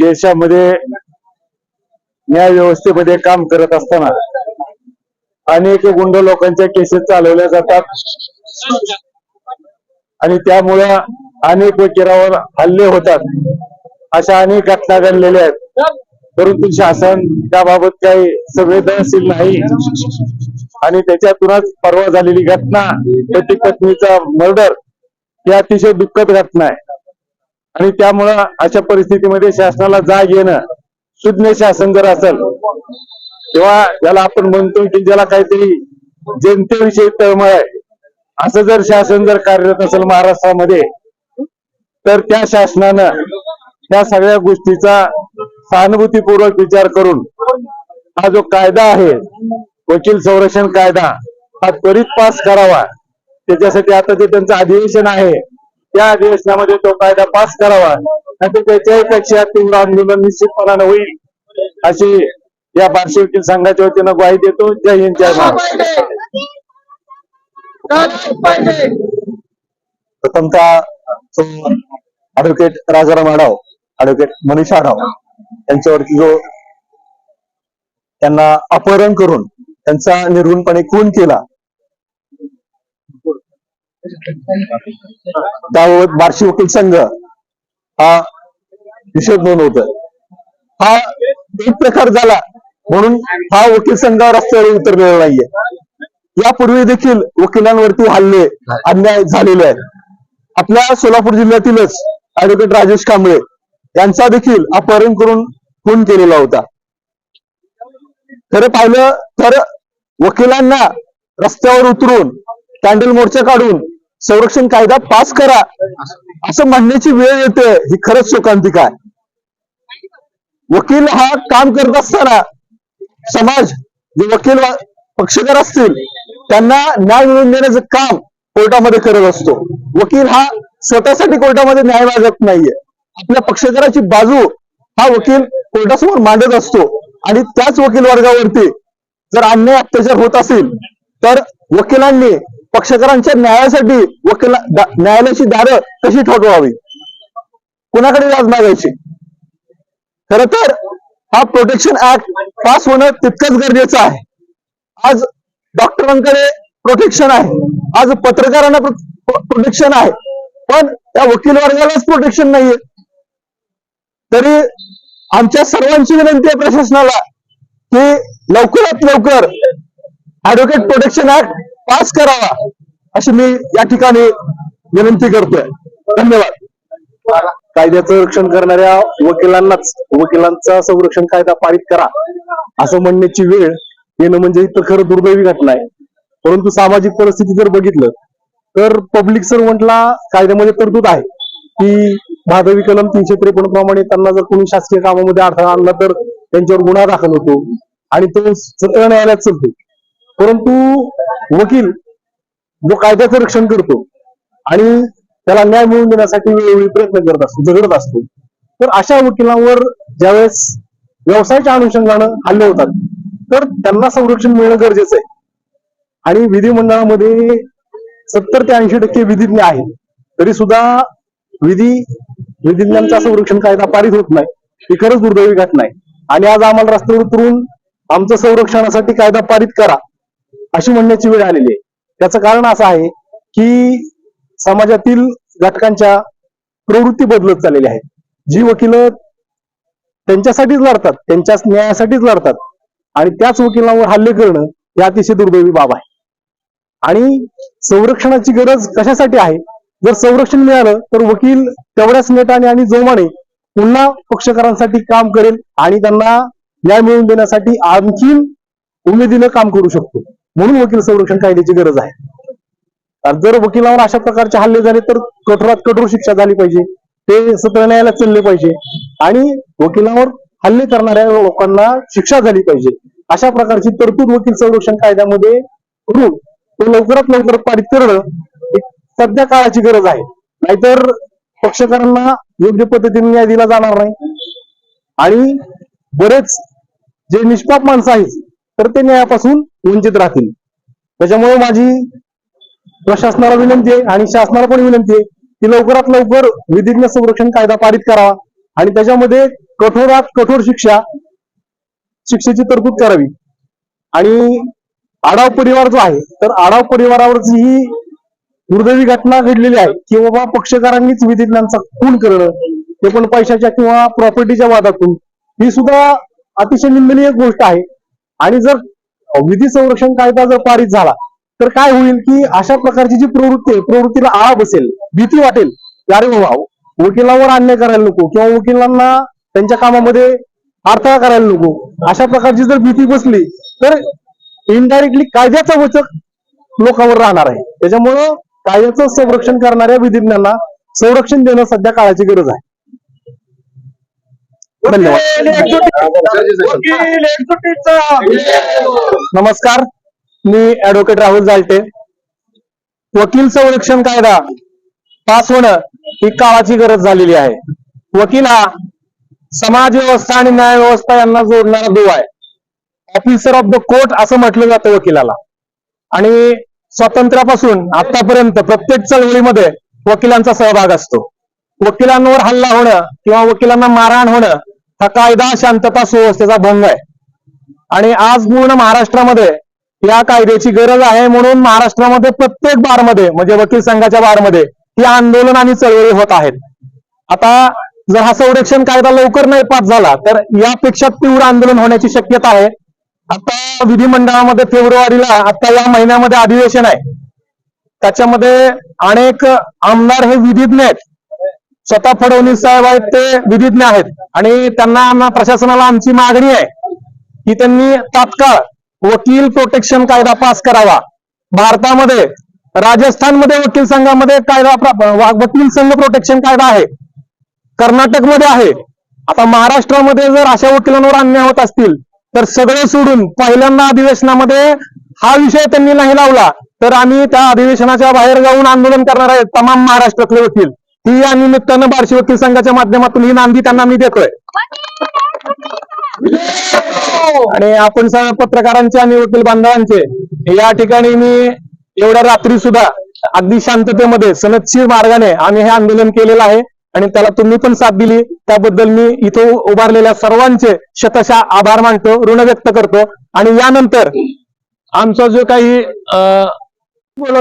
देशामध्ये न्याय व्यवस्थेमध्ये काम करत असताना अनेक गुंड लोकांच्या केसेस चालवल्या जातात. आणि त्यामुळे अनेक वकिरावर हल्ले होतात. अशा अनेक घटना घडलेल्या आहेत. परंतु शासन त्याबाबत काही संवेदनशील नाही. आणि त्याच्यातूनच परवा झालेली घटना पती पत्नीचा मर्डर ही अतिशय दुःखद घटना आहे. आणि त्यामुळं अशा परिस्थितीमध्ये शासनाला जाग येणं सुज्ञ शासन जर असेल तेव्हा ज्याला आपण म्हणतो की ज्याला काहीतरी जनतेविषयी तळमळ आहे असं जर शासन जर कार्यरत असेल महाराष्ट्रामध्ये तर त्या शासनानं त्या सगळ्या गोष्टीचा सहानुभूतीपूर्वक विचार करून हा जो कायदा आहे वकील संरक्षण कायदा हा त्वरित पास करावा. त्याच्यासाठी आता जे त्यांचं अधिवेशन आहे त्या अधिवेशनामध्ये तो कायदा पास करावा आणि त्याच्याही पेक्षा तीव्र आंदोलन निश्चितपणानं होईल अशी या बार्शी वकील संघाच्या वतीनं ग्वाही देतो. जय हिंद जय महाराष्ट्र प्रथमतः तो ऍडव्होकेट राजाराम आढाव ऍडव्होकेट मनीष आढाव यांच्यावरती जो त्यांना अपहरण करून त्यांचा निर्गुणपणे खून केला त्याबाबत बार्शी वकील संघ हा निषेध नोंदवत हा एक प्रकार झाला म्हणून हा वकील संघ रस्त्यावर उतरलेला नाहीये. यापूर्वी देखील वकिलांवरती हल्ले अन्याय झालेले आहेत. आपल्या सोलापूर जिल्ह्यातीलच ऍडव्होकेट राजेश कांबळे यांचा देखील अपहरण करून खून केलेला होता. खरं पाहिलं तर वकिलांना रस्त्यावर उतरून कॅन्डल मोर्चा काढून संरक्षण कायदा पास करा असं म्हणण्याची वेळ येते ही खरंच शोकांतिक आहे. वकील हा काम करत असताना समाज जे वकील पक्षकार असतील त्यांना न्याय मिळवून देण्याचं काम कोर्टामध्ये करत असतो. वकील हा स्वतःसाठी कोर्टामध्ये न्याय मागत नाहीये. आपल्या पक्षकाराची बाजू हा वकील कोर्टासमोर मांडत असतो. आणि त्याच वकील वर्गावरती जर अन्याय अत्याचार होत असेल तर वकिलांनी पक्षकारांच्या न्यायासाठी वकिला न्यायालयाची दारं कशी ठोठवावी? कुणाकडे व्याज मागायची? खर तर हा प्रोटेक्शन ऍक्ट पास होणं तितकंच गरजेचं आहे. आज डॉक्टरांकडे प्रोटेक्शन आहे. आज पत्रकारांना प्रोटेक्शन आहे. पण त्या वकील वर्गालाच प्रोटेक्शन नाहीये. तरी आमच्या सर्वांची विनंती आहे प्रशासनाला की लवकरात लवकर ऍडव्होकेट प्रोटेक्शन ऍक्ट पास करावा अशी मी या ठिकाणी विनंती करतोय. धन्यवाद. कायद्याचं रक्षण करणाऱ्या वकिलांनाच वकिलांचा संरक्षण कायदा पारित करा. असं म्हणण्याची वेळ येणं म्हणजे इथं खरं दुर्दैवी घटना आहे. परंतु सामाजिक परिस्थिती जर बघितलं तर पब्लिक सर्वंटला कायद्यामध्ये तरतूद आहे. की भादवी कलम तीनशे त्रेपन्न प्रमाणे त्यांना जर कोणी शासकीय कामामध्ये अडथळा आणला तर त्यांच्यावर गुन्हा दाखल होतो आणि तो सत्र न्यायालयात चालतो. परंतु वकील जो कायद्याचं रक्षण करतो आणि त्याला न्याय मिळवून देण्यासाठी वेळोवेळी प्रयत्न करत असतो झगडत असतो तर अशा वकिलांवर ज्यावेळेस व्यवसायाच्या अनुषंगानं हल्ले होतात तर त्यांना संरक्षण मिळणं गरजेचं आहे. आणि विधिमंडळामध्ये सत्तर ते ऐंशी टक्के विधिज्ञ आहेत तरी सुद्धा विधी विधिज्ञांचा संरक्षण कायदा पारित होत नाही ही खरंच दुर्दैवी घटना आहे. आणि आज आम्हाला रस्त्यावर उतरून आमचं संरक्षणासाठी कायदा पारित करा अशी म्हणण्याची वेळ आलेली आहे. त्याचं कारण असं आहे की समाजातील घटकांच्या प्रवृत्ती बदलत चाललेली आहे जी वकील त्यांच्यासाठीच लढतात त्यांच्या न्यायासाठीच लढतात आणि त्याच वकिलांवर हल्ले करणं ही अतिशय दुर्दैवी बाब आहे. आणि संरक्षणाची गरज कशासाठी आहे? जर संरक्षण मिळालं तर वकील तेवढ्याच नेटाने आणि जोमाने पुन्हा पक्षकारांसाठी काम करेल आणि त्यांना न्याय मिळवून देण्यासाठी आणखीन उमेदीनं काम करू शकतो. म्हणून वकील संरक्षण कायद्याची गरज आहे. जर वकिलावर अशा प्रकारचे हल्ले झाले तर कठोरात कठोर शिक्षा झाली पाहिजे. ते सत्र न्यायालयात चालले पाहिजे. आणि वकिलावर हल्ले करणाऱ्या लोकांना शिक्षा झाली पाहिजे. अशा प्रकारची तरतूद वकील संरक्षण कायद्यामध्ये करून ते लवकरात लवकर पारित करणं सध्या काळाची गरज आहे. नाहीतर पक्षकारांना योग्य पद्धतीने न्याय दिला जाणार नाही. आणि बरेच जे निष्पाप माणसं आहेत तर ते न्यायापासून वंचित राहतील. त्याच्यामुळे माझी प्रशासनाला विनंती आहे आणि शासनाला पण विनंती आहे की लवकरात लवकर विधिज्ञ संरक्षण कायदा पारित करावा आणि त्याच्यामध्ये कठोरात कठोर शिक्षा शिक्षेची तरतूद करावी. आणि आडाव परिवार जो आहे तर आडाव परिवारावरची ही दुर्दैवी घटना घडलेली आहे की बाबा पक्षकारांनीच विधिज्ञांचा खून करणं ते पण पैशाच्या किंवा प्रॉपर्टीच्या वादातून ही सुद्धा अतिशय निंदनीय गोष्ट आहे. आणि जर विधी संरक्षण कायदा जर पारित झाला तर काय होईल की अशा प्रकारची जी प्रवृत्ती आहे प्रवृत्तीला आळा बसेल भीती वाटेल. अरे बाबा वकिलावर अन्याय करायला नको किंवा वकिलांना त्यांच्या कामामध्ये अडथळा करायला नको. अशा प्रकारची जर भीती बसली तर इनडायरेक्टली कायद्याचा वचक लोकांवर राहणार आहे. त्याच्यामुळं कायद्याचं संरक्षण करणाऱ्या विधिज्ञांना संरक्षण देणं सध्या काळाची गरज आहे. धन्यवाद. नमस्कार मी ऍडव्होकेट राहुल जालटे. वकील संरक्षण कायदा पास होणं ही काळाची गरज झालेली आहे. वकील हा समाज व्यवस्था आणि न्याय व्यवस्था यांना जोडणारा दुवा आहे. ऑफिसर ऑफ द कोर्ट असं म्हटलं जातं वकिलाला. आणि स्वातंत्र्यापासून आतापर्यंत प्रत्येक चळवळीमध्ये वकिलांचा सहभाग असतो. वकिलांवर हल्ला होणं किंवा वकिलांना मारहाण होणं हा कायदा शांतता सुव्यवस्थेचा भंग आहे. आणि आज पूर्ण महाराष्ट्रामध्ये या कायद्याची गरज आहे म्हणून महाराष्ट्रामध्ये प्रत्येक बारमध्ये म्हणजे वकील संघाच्या बारमध्ये ही आंदोलन आणि चळवळी होत आहेत. आता जर हा संरक्षण कायदा लवकर नाही पास झाला तर यापेक्षा तीव्र आंदोलन होण्याची शक्यता आहे. आता विधिमंडळामध्ये फेब्रुवारीला आता या महिन्यामध्ये अधिवेशन आहे. त्याच्यामध्ये अनेक आमदार हे विधिज्ञ आहेत. स्वतः फडणवीस साहेब आहेत ते विधिज्ञ आहेत. आणि त्यांना प्रशासनाला आमची मागणी आहे की त्यांनी तात्काळ वकील प्रोटेक्शन कायदा पास करावा. भारतामध्ये राजस्थानमध्ये वकील संघामध्ये कायदा वकील संघ प्रोटेक्शन कायदा आहे. कर्नाटकमध्ये आहे. आता महाराष्ट्रामध्ये जर अशा वकिलांवर अन्याय होत असतील तर सगळे सोडून पहिल्यांदा अधिवेशनामध्ये हा विषय त्यांनी नाही लावला तर आम्ही त्या अधिवेशनाच्या बाहेर जाऊन आंदोलन करणार आहेत तमाम महाराष्ट्रातले वकील. ही या निमित्तानं बार्शी वकील संघाच्या माध्यमातून ही नांदी त्यांना मी देतोय. आणि आपण सर्व पत्रकारांचे आणि वकील बांधवांचे या ठिकाणी मी एवढ्या रात्री सुद्धा अगदी शांततेमध्ये सनदशीर मार्गाने आम्ही हे आंदोलन केलेलं आहे आणि त्याला तुम्ही पण साथ दिली. त्याबद्दल मी इथं उभारलेल्या सर्वांचे शतशा आभार मानतो ऋण व्यक्त करतो. आणि यानंतर आमचा जो काही अं,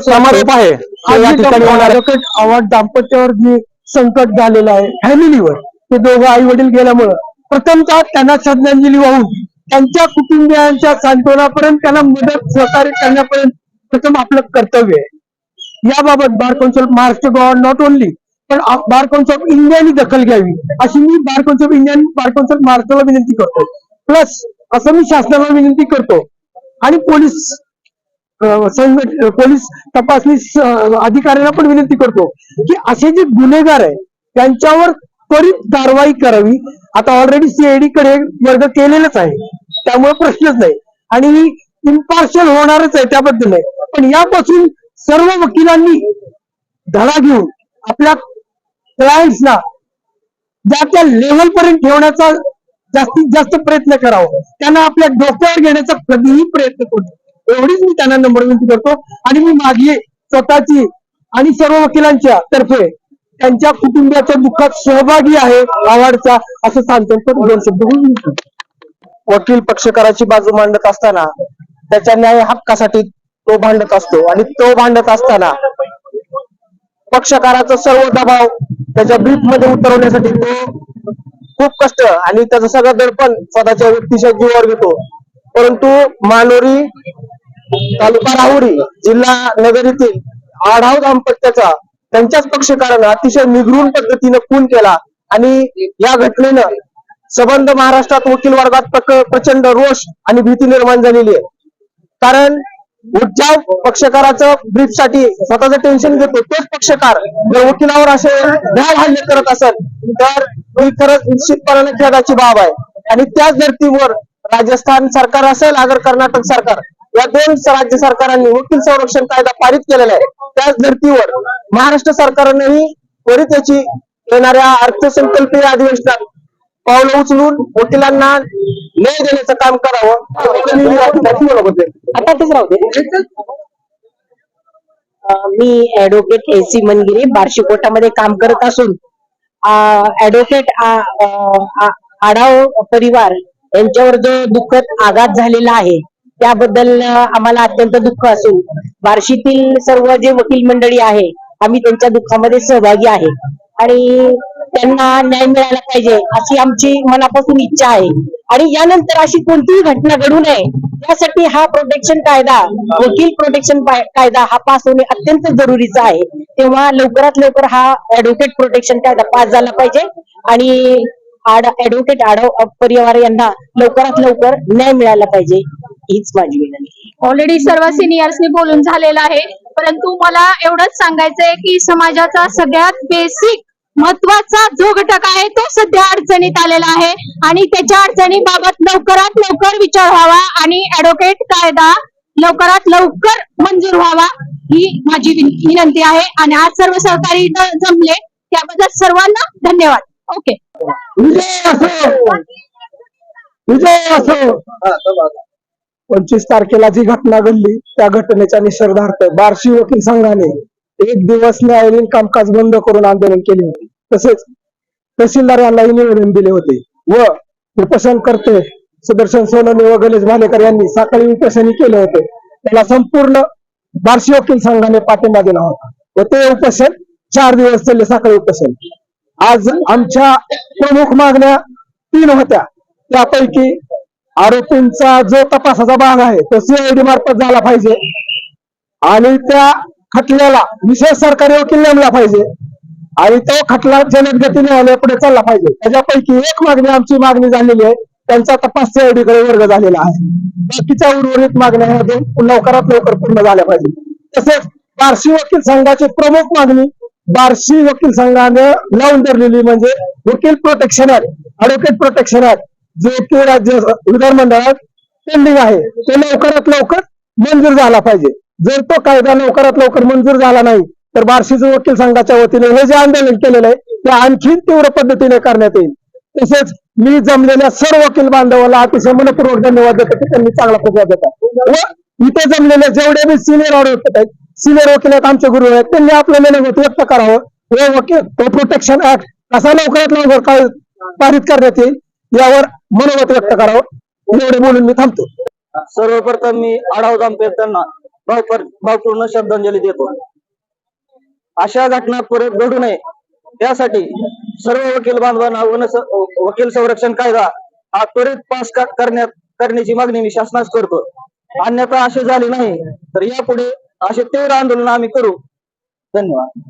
समारोप आहे तो या ठिकाणी होणार आहे. आवाज दाम्पत्यावर जे संकट झालेलं आहे फॅमिलीवर ते दोघं आई वडील गेल्यामुळं प्रथमतः त्यांना श्रद्धांजली वाहून त्यांच्या कुटुंबियांच्या सांत्वनापर्यंत त्यांना मदत सहकार्य करण्यापर्यंत प्रथम आपलं कर्तव्य आहे. याबाबत bar council Maharashtra Goa not only पण बार कौन्सिल ऑफ इंडियानी दखल घ्यावी अशी मी bar council of Indian bar council महाराष्ट्राला विनंती करतो प्लस असं मी शासनाला विनंती करतो. आणि पोलीस अं, पोलीस तपासणी अधिकाऱ्यांना पण विनंती करतो की असे जे गुन्हेगार आहे त्यांच्यावर त्वरित कारवाई करावी. आता ऑलरेडी सीआयडी कडे वर्ग केलेलाच आहे. त्यामुळे प्रश्नच नाही. आणि इम्पार्शियल होणारच आहे त्याबद्दल नाही. पण यापासून सर्व वकिलांनी धडा घेऊन आपल्या क्लायंट्सना ज्या त्या लेवल पर्यंत ठेवण्याचा जास्तीत जास्त प्रयत्न करावा. त्यांना आपल्या डोक्यावर घेण्याचा कधीही प्रयत्न करू एवढीच मी त्यांना नंबर विनंती करतो. आणि मी माझी स्वतःची आणि सर्व वकिलांच्या तर्फे त्यांच्या कुटुंबियाच्या दुःखात सहभागी आहे आवाडचा असं सांगतो. पण दोन शब्द वकील पक्षकाराची बाजू मांडत असताना त्याच्या न्याय हक्कासाठी तो भांडत असतो. आणि तो भांडत असताना पक्षकाराचा सर्व दबाव त्याच्या बीटमध्ये उतरवण्यासाठी तो खूप कष्ट आणि त्याचं सगळं दडपण स्वतःच्या व्यक्तीच्या जीवावर घेतो. परंतु मानोरी तालुका राहुरी जिल्हा नगर येथील आढाव दाम्पत्याचा त्यांच्याच पक्षकारानं अतिशय निगरून पद्धतीनं खून केला. आणि या घटनेनं सबंध महाराष्ट्रात वकील वर्गात प्रचंड रोष आणि भीती निर्माण झालेली आहे. कारण उज्जाव पक्षकाराचं ब्रीफसाठी स्वतःचं टेन्शन घेतो तोच पक्षकार जर वकिलावर असे ढाव हल्ले करत असेल तर ही खरंच निश्चितपणाने खेदाची बाब आहे. आणि त्याच धर्तीवर राजस्थान सरकार असेल अगर कर्नाटक सरकार या दोन राज्य सरकारांनी वकील संरक्षण कायदा पारित केलेला आहे. त्याच धर्तीवर महाराष्ट्र सरकारनेही त्वरित याची येणाऱ्या अर्थसंकल्पीय अधिवेशनात पावलं उचलून वकिलांना न्याय देण्याचं काम करावं. आता तेच मी advocate A C Mangire Barshi कोर्टामध्ये काम करत असून ऍडव्होकेट आढाव परिवार यांच्यावर जो दुःखद आघात झालेला आहे त्याबद्दल आम्हाला अत्यंत दुःख असून बार्शीतील सर्व जे वकील मंडळी आहे आम्ही त्यांच्या दुःखामध्ये सहभागी आहे. आणि त्यांना न्याय मिळाला पाहिजे अशी आमची मनापासून इच्छा आहे. आणि यानंतर अशी कोणतीही घटना घडू नये यासाठी हा प्रोटेक्शन कायदा वकील प्रोटेक्शन कायदा हा पास होणे अत्यंत जरुरीचा आहे. तेव्हा लवकरात लवकर हा ऍडव्होकेट प्रोटेक्शन कायदा पास झाला पाहिजे. आणि ऍडव्होकेट आढाव परिवार यांना लवकरात लवकर न्याय मिळाला पाहिजे. हीच माझी विनंती ऑलरेडी सर्व सिनियर्सनी बोलून झालेलं आहे. परंतु मला एवढंच सांगायचंय की समाजाचा सगळ्यात बेसिक महत्त्वाचा जो घटक आहे तो सध्या अडचणीत आलेला आहे. आणि त्याच्या अडचणीबाबत लवकरात लवकर विचार व्हावा आणि ऍडव्होकेट कायदा लवकरात लवकर मंजूर व्हावा ही माझी विन- विनंती आहे. आणि आज सर्व सहकारी जमले त्याबद्दल सर्वांना धन्यवाद. ओके विजय असो. विजय असो. पंचवीस तारखेला जी घटना घडली त्या घटनेच्या निषेधार्थ बार्शी वकील संघाने एक दिवस न्यायालयीन कामकाज बंद करून आंदोलन केले होते. तसेच तहसीलदार यांनाही निवेदन दिले होते. व उपोषणकर्ते सुदर्शन सोनवणे व गणेश भालेकर यांनी सकाळी उपोषणही केले होते. त्याला संपूर्ण बार्शी वकील संघाने पाठिंबा दिला होता. व ते उपोषण चार दिवस चालले सकाळी उपोषण. आज आमच्या प्रमुख मागण्या तीन होत्या. त्यापैकी आरोपींचा जो तपासाचा भाग आहे तो सीआयडी मार्फत झाला पाहिजे. आणि त्या खटल्याला विशेष सरकारी वकील नेमला पाहिजे. आणि तो खटला जनक गती न्यायालयापुढे चालला पाहिजे. त्याच्यापैकी एक मागणी आमची मागणी झालेली आहे त्यांचा तपास सीआयडी कडे वर्ग झालेला आहे. बाकीच्या उर्वरित मागण्या लवकरात लवकर पूर्ण झाल्या पाहिजे. तसेच बार्शी वकील संघाची प्रमुख मागणी बार्शी वकील संघाने लावून धरलेली म्हणजे वकील protection act advocate protection act जे की राज्य विधानमंडळात पेंडिंग आहे. ते लवकरात लवकर मंजूर झाला पाहिजे. जर तो कायदा लवकरात लवकर मंजूर झाला नाही तर बार्शीचं वकील संघाच्या वतीने हे जे आंदोलन केलेलं आहे ते आणखी तीव्र पद्धतीने करण्यात येईल. तसेच मी जमलेल्या सर्व वकील बांधवाला अतिशय मनपूर्वक धन्यवाद देतो की त्यांनी चांगला प्रतिसाद देतात व इथे जमलेले जेवढे बी सिनियर ऍडव्होकेट आहेत सिनियर वकील आहेत आमचे गुरु आहेत त्यांनी आपलं मनोगत व्यक्त करावं. व वकील तो प्रोटेक्शन ऍक्ट कसा लवकरात लवकर पारित करण्यात येईल. यावर मनोमत व्यक्त करावं. एवढे बोलून मी थांबतो. सर्वप्रथम मी आढाव दामपेर त्यांना भावपूर्ण श्रद्धांजली देतो. अशा घटना परत घडू नये. त्यासाठी सर्व वकील बांधवांना वन वकील संरक्षण कायदा हा त्वरित पास करण्यात करण्याची मागणी मी शासनास करतो. अन्यथा असे झाले नाही तर यापुढे असे तीव्र आंदोलन आम्ही करू. धन्यवाद.